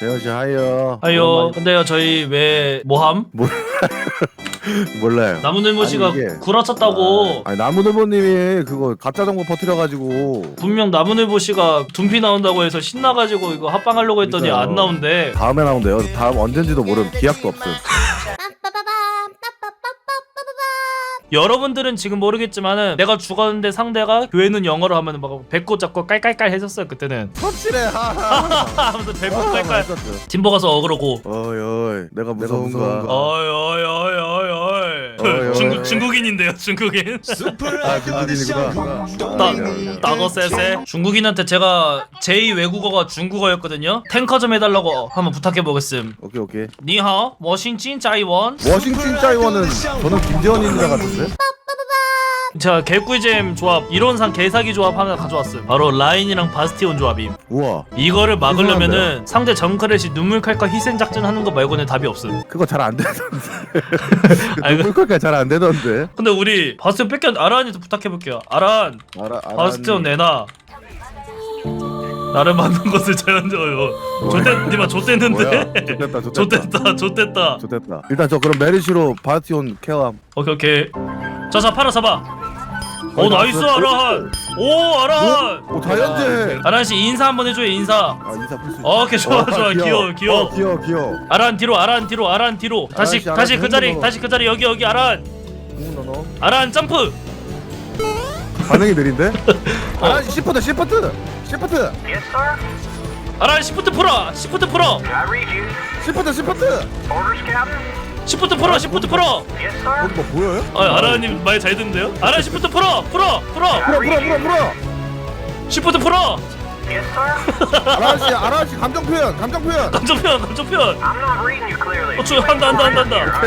재현 씨 하이요. 아유 근데요 저희 왜 뭐함? 몰라요. 나무늘보 씨가 이게- 구라쳤다고 아니 나무늘보님이 그거 가짜 정보 퍼뜨려가지고 분명 나무늘보 씨가 둔피 나온다고 해서 신나가지고 이거 합방하려고 했더니 그러니까요. 안 나온대 다음에 나온대요. 다음 언젠지도 모름 기약도 없음. 여러분들은 지금 모르겠지만은 내가 죽었는데 상대가 교회는 영어로 하면 막 배꼽 잡고 깔깔깔 해줬어요 그때는 확실해 하하. 하면서 배꼽 깔깔. 팀버 가서 어그러고 어이 어이 내가 무서운가. 어이 어이 어이 어이 어이, 어이 중국 어이. 중국인인데요 중국인 아. 따 따거 쎄쎄 중국인한테 제가 제2 외국어가 중국어였거든요 탱커 좀 해달라고 한번 부탁해 보겠음 오케이 오케이. 니하오 워싱진 짜이원 워싱턴 짜이원은 저는 김재원입니다 같은데. 제가 개꿀잼 조합 이론상 개사기 조합 하나 가져왔음 바로 라인이랑 바스티온 조합임 우와 이거를 막으려면은 상대 정크렛이 눈물 칼까 희생 작전 하는 거 말고는 답이 없음 그거 잘 안 되던데. 아이고. 물가가 잘안 되던데. 근데 우리 바스티온 뺏겼 아란이도 부탁해 볼게요 아란 알아 알아. 바스티온 내놔 나를 만든 것을 자연적으로 좆됐 니마 좆됐는데 좋됐다 좋됐다. 좆됐다 좋됐다. 일단 저 그럼 메리시로 바티온 케어함. 오케이 오케이 자자 팔아 잡아 오 어, 나이스 나- 아란 오 아란 오 자연재. 아란 씨 인사 한번 해줘요 인사 아 인사 풀수. 오케이 좋아 좋아 귀여워 귀여워 어, 귀여워 귀여워. 아란 뒤로 아란 뒤로 아란 뒤로 다시 아란 씨, 아란 다시 씨그 자리. 다시 그 자리 여기 여기 아란 너너 아란 점프 반응이 느린데? 어. 아 시프트 시프트 시프트 Yes, sir. 아란 시프트 풀어 시프트 풀어 I read you. 시프트 시프트. Orders, Captain. 시프트 풀어 시프트 풀어. 어디 뭐 보여요? 아 아란님 말 잘 듣는데요 아란 시프트 풀어 풀어 풀어 풀어 풀어 풀어 풀어. 시프트 풀어 Yes, sir. 아라씨 아라씨 감정 표현 감정 표현. 감정 표현 감정 표현 I'm not reading you clearly. 어, 저 한다 한다 한다 한다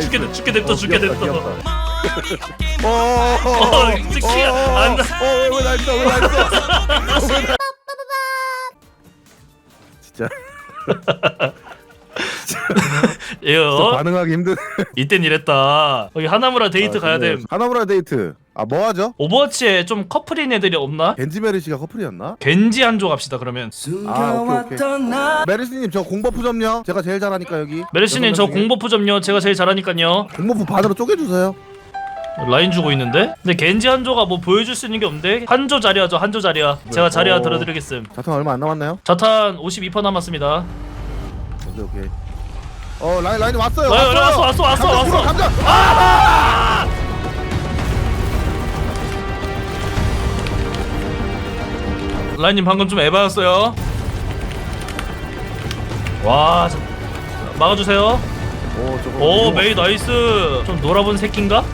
죽게 나이스. 죽게 냅둬 어, 죽게 냅둬 귀엽다. 어, 어어어어 찍히야. 안 돼. 어왜왜나 있어 왜나 있어. 진짜 저 예요 반응하기 힘든. 이땐 이랬다 여기 하나무라 데이트 가야 됨 하나무라 데이트. 아 뭐 하죠? 오버워치에 좀 커플인 애들이 없나? 겐지 메리시가 커플이었나? 겐지 한조 갑시다 그러면 아 오케이 오케이. 메리시님 저 공버프 점요. 제가 제일 잘하니까 여기. 메르시님 저 여섯 명 중에. 공버프 점요 제가 제일 잘하니까요 공버프 반으로 쪼개주세요. 라인 주고 있는데? 근데 겐지 한조가 뭐 보여줄 수 있는 게 없는데? 한조 자리야죠 한조 자리야 제가 자리야 어. 들어드리겠음 자탄 얼마 안 남았나요? 자탄 52% 남았습니다 오케이 오케이. 어 라인 라인 왔어요. 라인, 왔어요. 왔어, 왔어, 왔어, 감자 왔어. 불어, 감자. 아! 라인님 방금 좀 에바였어요 와 저- 막아주세요 오 저거. 오 메이 나이스 좀 놀아본 새끼인가?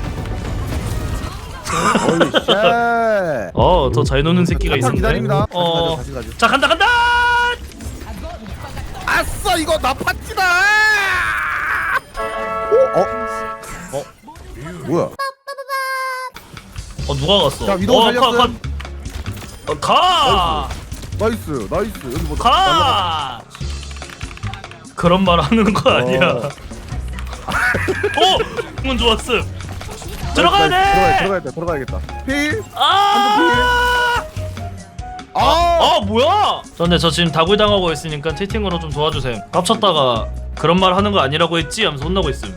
어이 쉣. 어 더 잘 노는 새끼가 자탄 있었네 기다립니다. 어. 다시 가죠. 자 간다 간다 아싸 이거 나 파티다. 오 어. 어. 뭐야? 어 누가 갔어? 자, 위도우 어, 가. 어, 가! 나이스 나이스 여기 뭐 가! 그런 말 하는 거 아니야. 어. 어! 은 좋았음. 들어가야 들어가야 돼! 들어가야 돼 들어가야겠다. 필. 아! 아. 아 뭐야? 저 근데 저 지금 다굴 당하고 있으니까 채팅으로 좀 도와주세요. 깝쳤다가 그런 말 하는 거 아니라고 했지? 하면서 혼나고 있음.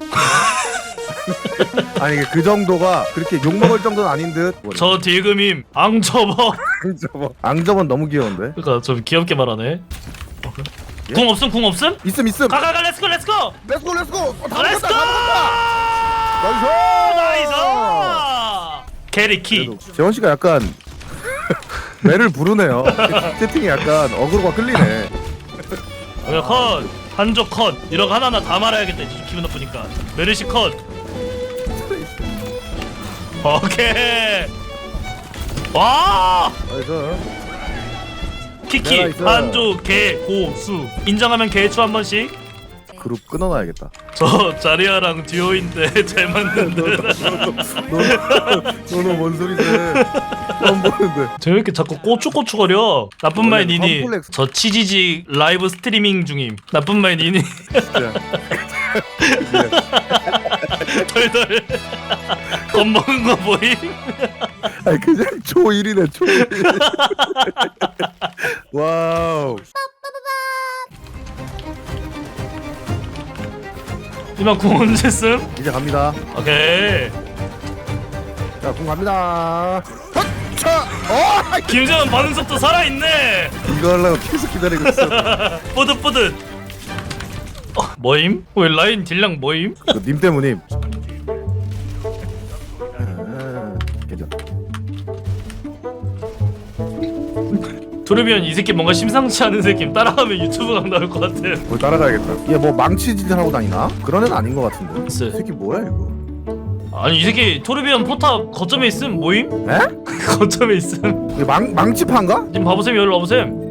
아니 그 정도가 그렇게 욕 먹을 정도는 아닌 듯. 저 딜금임 앙접어. 앙점은 앙점은 너무 귀여운데. 그러니까 좀 귀엽게 말하네. 예? 궁 없음 궁 없음? 있음 있음. 가가가 렛츠고 렛츠고! 렛츠고 렛츠고. 어, 다 렛츠고! 나이스. 나이스! 캐리키. 재원 씨가 약간 매를 부르네요. 채팅이 약간 어그로가 끌리네. 어, 컷 한조 컷 이런 거 하나하나 다 말해야겠다 이제 기분 나쁘니까 메르시 컷 오케이 와 나이스. 키키 나이스. 한조 개 고수 인정하면 개추 한 번씩 그룹 끊어놔야겠다. 저 자리아랑 듀오인데 잘 맞는데 너는 뭔 소리세? 처음 보는데. 저왜 이렇게 자꾸 꼬추꼬추거려 나쁜 말 원래 니니 컴플렉스. 저 치지직 라이브 스트리밍 중임 나쁜 말 니니 진짜. 덜덜 겁먹은 거 보임 아니 그냥 초1이네 초1. 와우. 이만 궁 언제 쓴? 이제 갑니다. 오케이 자, 공 갑니다. 헛 차! 어! 김재원 반응 속도 살아있네 이거 하려고 계속 기다리고 있어. 뿌듯뿌듯 어, 뭐임? 왜 라인 딜량 뭐임? 그님 때문임. 아, 괜찮. 도르비언 이 새끼 뭔가 심상치 않은 새끼 따라하면 유튜브 강 나올 것 같아 뭘 따라가야겠다. 얘 뭐 망치질 하고 다니나? 그런 애는 아닌 것 같은데. 글쎄. 이 새끼 뭐야 이거? 아니 이 새끼 토르비언 포탑 거점에 있음 뭐임? 에? 거점에 있음 이게 망 망치판가? 님 봐보셈 여기로 와보셈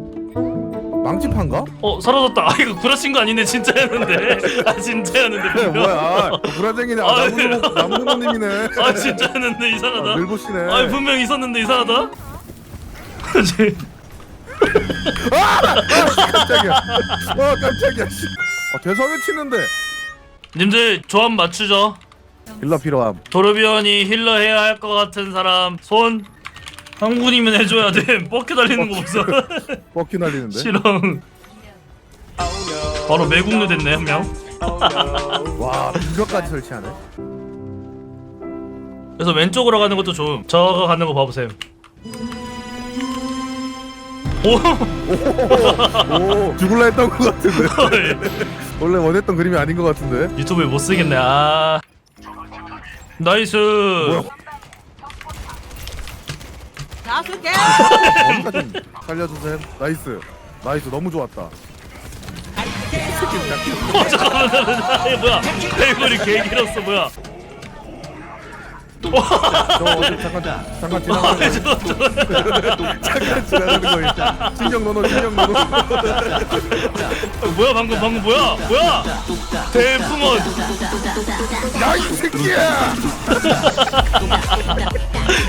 망치판가? 어 사라졌다 아 이거 구라친 거 아니네 진짜였는데 아 진짜였는데. 뭐야? 아, 불화쟁이네. 아, 아, 나무노 나무노님이네. 아 진짜였는데 이상하다 아, 늘보시네. 아 분명 있었는데 이상하다 깜짝이야. 어 깜짝이야. 씨. 아, 대사 외치는데. 님들 조합 맞추죠 힐러 필요함. 도르비언이 힐러 해야 할 것 같은 사람 손 한군이면 해줘야 돼. 뻑큐 달리는 거 없어. 뻑큐 날리는데. 실험. 바로 매국노 됐네 한 명. 와 빙벽까지 설치하네. 그래서 왼쪽으로 가는 것도 좋음. 저거 가는 거 봐보세요. 오! 오 죽을라 했던 것 같은데. 원래 원했던 그림이 아닌 것 같은데. 유튜브에 못 쓰겠네. 아. 나이스. 나 쓸게. 어디가 좀 살려주세요. 나이스. 나이스 너무 좋았다. 어 잠깐만 잠깐만 이게 뭐야 베이블이 개 길었어 뭐야 저 잠깐 잠깐 지나가는 거. 저거 저거 잠깐 지나가는 거 있다. 신경 넣어 신경 넣어. 뭐야 방금 방금 뭐야 뭐야 대풍원 야이 새끼야.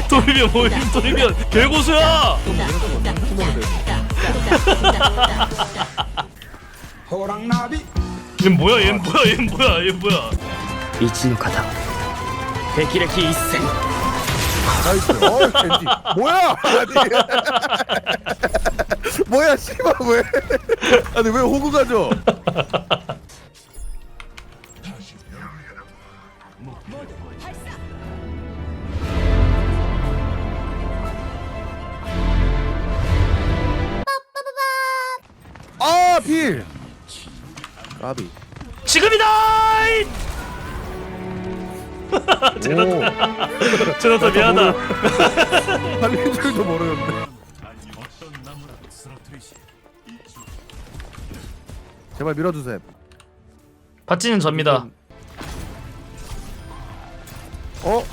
돌면 뭐임 돌면 개고수야 얘 뭐야 얘 뭐야 얘 뭐야 얘 뭐야 一の型霹靂一閃 나이스. 어 겐지. 뭐야? 아니. 뭐야 씨발 왜? 아니 왜 호구 가져? 필. 까비. 지금이다 오. 제나타 미안하다 살린 줄도 모르는데. 제발 밀어주세요. 바찌는 접니다 어?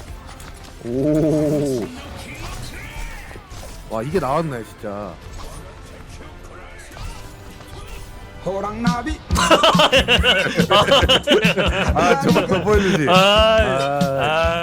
오. 와 이게 나왔네 진짜. 아 저번 더 보여주지. 아, 아. 아,